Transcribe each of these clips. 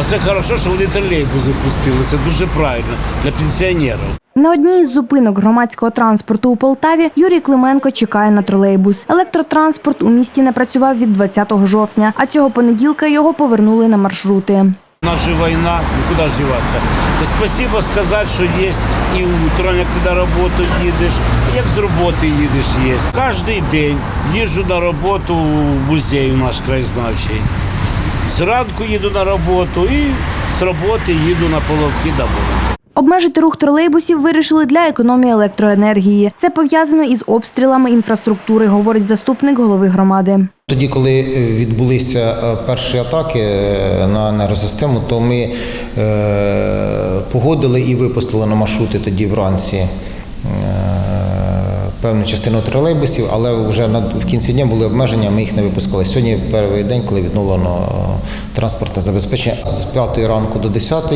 Оце хорошо, що вони тролейбуси пустили. Це дуже правильно для пенсіонерів. На одній із зупинок громадського транспорту у Полтаві Юрій Клименко чекає на тролейбус. Електротранспорт у місті не працював від 20 жовтня, а цього понеділка його повернули на маршрути. Же війна, ну куди ж діватися? То спасибо сказати, що є і утром, як ти на роботу їдеш, і як з роботи їдеш, є. Кожен день їжджу на роботу в музей наш краєзнавчий. Зранку їду на роботу і з роботи їду на половки домой. Обмежити рух тролейбусів вирішили для економії електроенергії. Це пов'язано із обстрілами інфраструктури, говорить заступник голови громади. Тоді, коли е, відбулися е, перші атаки е, на енергосистему, то ми е, погодили і випустили на маршрути тоді вранці е, певну частину тролейбусів, але вже в кінці дня були обмеження, ми їх не випускали. Сьогодні перший день, коли відновлено е, транспортне забезпечення з 5 ранку до 10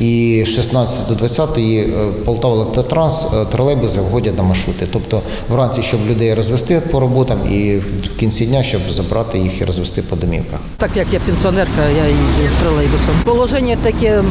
і з 16 до 20 е, Полтава Електротранс е, тролейбуси входять на маршрути. Тобто вранці, щоб людей розвести по роботам, і в кінці дня, щоб забрати їх і розвести по домівках. Так як я пенсіонерка, я їжджу тролейбусом. Положення таке,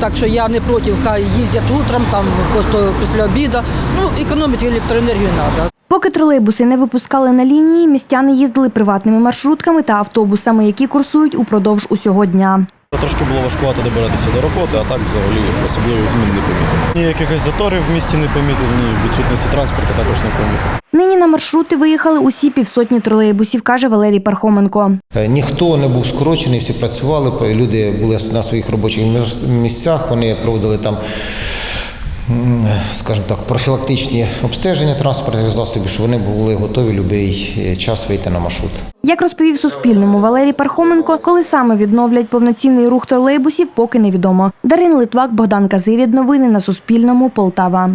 так що я не проти, хай їздять утром, там просто після обіду. Ну, економити електроенергію треба. Поки тролейбуси не випускали на лінії, містяни їздили приватними маршрутками та автобусами, які курсують упродовж усього дня. Трошки було важкувато добиратися до роботи, а так взагалі особливих змін не помітив. Ні якихось заторів в місті не помітив, ні відсутності транспорту також не помітив. Нині на маршрути виїхали усі півсотні тролейбусів, каже Валерій Пархоменко. Е, Ніхто не був скорочений, всі працювали. Люди були на своїх робочих місцях. Вони проводили там, скажімо так, профілактичні обстеження транспортних засобів, що вони були готові будь-який час вийти на маршрут. Як розповів Суспільному Валерій Пархоменко, коли саме відновлять повноцінний рух тролейбусів, поки невідомо. Дарина Литвак, Богдан Казирід. Новини на Суспільному. Полтава.